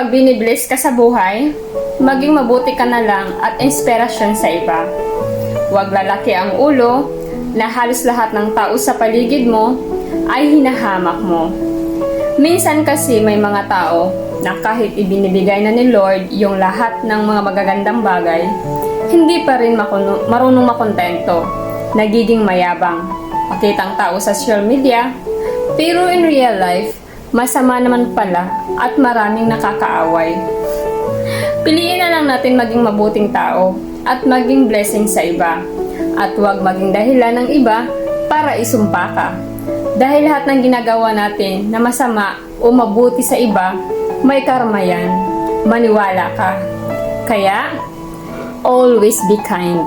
Kapag binibless ka sa buhay, maging mabuti ka na lang at inspirasyon sa iba. Huwag lalaki ang ulo na halos lahat ng tao sa paligid mo ay hinahamak mo. Minsan kasi may mga tao na kahit ibinibigay na ni Lord yung lahat ng mga magagandang bagay, hindi pa rin makuno- marunong makontento, nagiging mayabang. Makitang tao sa social media, pero in real life, masama naman pala at maraming nakakaaway. Piliin na lang natin maging mabuting tao at maging blessing sa iba. At huwag maging dahilan ng iba para isumpa ka. Dahil lahat ng ginagawa natin na masama o mabuti sa iba, may karma yan. Maniwala ka. Kaya, always be kind.